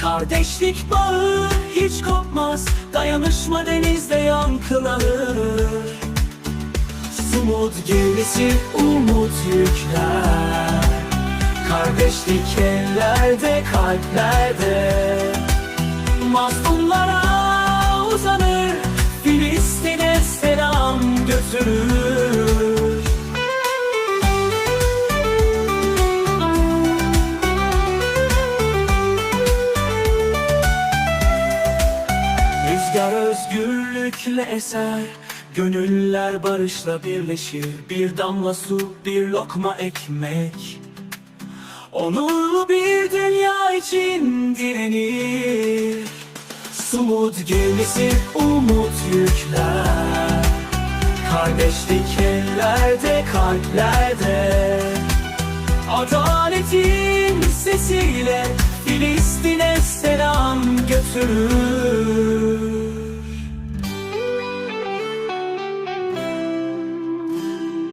Kardeşlik bağı hiç kopmaz. Dayanışma denizde yankılanır. Sumut gemisi umut yükler. Kardeşlik ellerde kalplerde. Mazlumlara Rüzgar özgürlükle eser. Gönüller barışla birleşir. Bir damla su, bir lokma ekmek. Onurlu bir dünya için direnir. Sumut gemisi umut yükler. Kardeşlik ellerde kalplerde. Adaletin sesiyle Filistin'e selam götürür